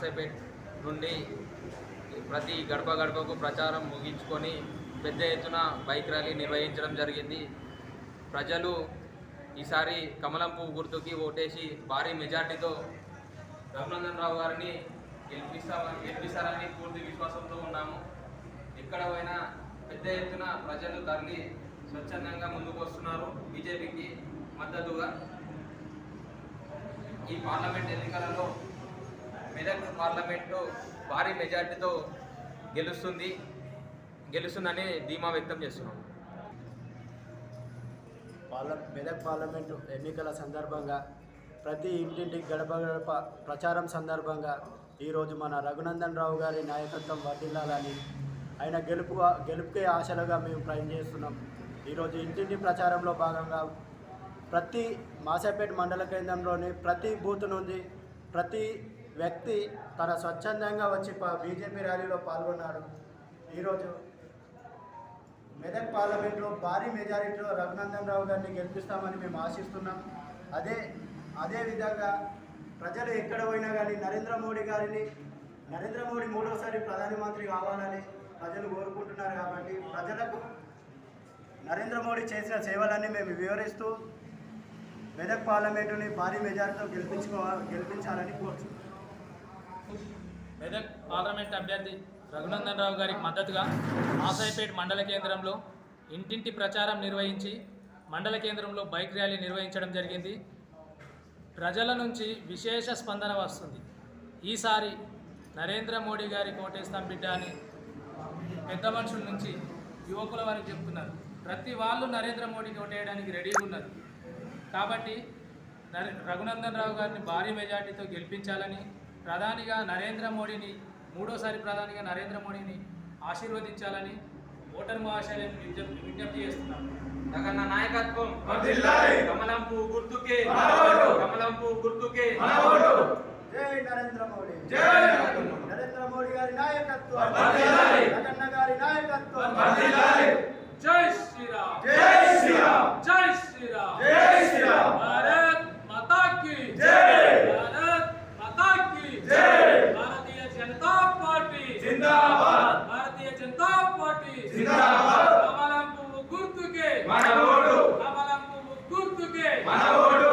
ఈరోజు నుండి ప్రతి గడప గడపకు ప్రచారం ముగించుకొని పెద్ద ఎత్తున బైక్ ర్యాలీ నిర్వహించడం జరిగింది. ప్రజలు ఈసారి కమలం పువ్వు గుర్తుకి ఓటేసి భారీ మెజార్టీతో రఘునందన్ రావు గారిని గెలిపిస్తామని గెలిపిస్తారని పూర్తి విశ్వాసంతో ఉన్నాము. ఎక్కడ పోయినా పెద్ద ఎత్తున ప్రజలు తరలి స్వచ్ఛందంగా ముందుకు వస్తున్నారు బీజేపీకి మద్దతుగా. ఈ పార్లమెంట్ ఎన్నికలలో మెదక్ పార్లమెంటు భారీ మెజార్టీతో గెలుస్తుంది గెలుస్తుందని ధీమా వ్యక్తం చేస్తున్నాం. పార్ల మెదక్ పార్లమెంటు ఎన్నికల సందర్భంగా ప్రతి ఇంటింటికి గడప గడప ప్రచారం సందర్భంగా ఈరోజు మన రఘునందన్ రావు గారి నాయకత్వం వర్ధిల్లాలని ఆయన గెలుపు గెలుపుకే ఆశలుగా మేము ప్రయత్నం చేస్తున్నాం. ఈరోజు ఇంటింటి ప్రచారంలో భాగంగా ప్రతి మాసాపేట మండల కేంద్రంలోని ప్రతి బూత్ నుండి ప్రతి వ్యక్తి తన స్వచ్ఛందంగా వచ్చి బీజేపీ ర్యాలీలో పాల్గొన్నాడు. ఈరోజు మెదక్ పార్లమెంట్లో భారీ మెజారిటీలో రఘునందన్ రావు గారిని గెలిపిస్తామని మేము ఆశిస్తున్నాం. అదే అదేవిధంగా ప్రజలు ఎక్కడ పోయినా కానీ నరేంద్ర మోడీ గారిని నరేంద్ర మోడీ మూడోసారి ప్రధానమంత్రి కావాలని ప్రజలు కోరుకుంటున్నారు కాబట్టి ప్రజలకు నరేంద్ర మోడీ చేసిన సేవలన్నీ మేము వివరిస్తూ మెదక్ పార్లమెంటుని భారీ మెజారిటీతో గెలిపించుకో గెలిపించాలని కోరుతున్నాం మెదక్ పార్లమెంట్ అభ్యర్థి రఘునందన్ రావు గారికి మద్దతుగా ఆసాయిపేట్ మండల కేంద్రంలో ఇంటింటి ప్రచారం నిర్వహించి మండల కేంద్రంలో బైక్ ర్యాలీ నిర్వహించడం జరిగింది. ప్రజల నుంచి విశేష స్పందన వస్తుంది. ఈసారి నరేంద్ర మోడీ గారి కోటేస్తాం బిడ్డ అని పెద్ద మనుషుల నుంచి యువకుల వారికి చెప్తున్నారు. ప్రతి వాళ్ళు నరేంద్ర మోడీకి ఓటేయడానికి రెడీగా ఉన్నారు. కాబట్టి నరే రఘునందన్ రావు గారిని భారీ మెజార్టీతో గెలిపించాలని ప్రధానిగా నరేంద్ర మోడీని మూడోసారి ప్రధానిగా నరేంద్ర మోడీని ఆశీర్వదించాలని ఓటర్ మహాశయాలను విజ్ఞప్తి విజ్ఞప్తి చేస్తున్నాం జగన్న నాయకత్వం. కమలం పువ్వు గుర్తుకే. కమలం పువ్వు గుర్తుకే. జై నరేంద్ర మోడీ. జై నరేంద్ర మోడీ. గారి నాయకత్వం. జగన్న గారి నాయకత్వం జై శ్రీరామ్ జై శ్రీరామ్ జై శ్రీరామ్ జై శ్రీరామ్ భారత్ మాతా కీ జై. భారత్ మాతా కీ జై. భారతీయ జనతా పార్టీ జిందాబాద్. భారతీయ జనతా పార్టీ జిందాబాద్. కమలం పువ్వు గుర్తుకే మన ఓటు కమలం పువ్వు గుర్తుకే మన ఓటు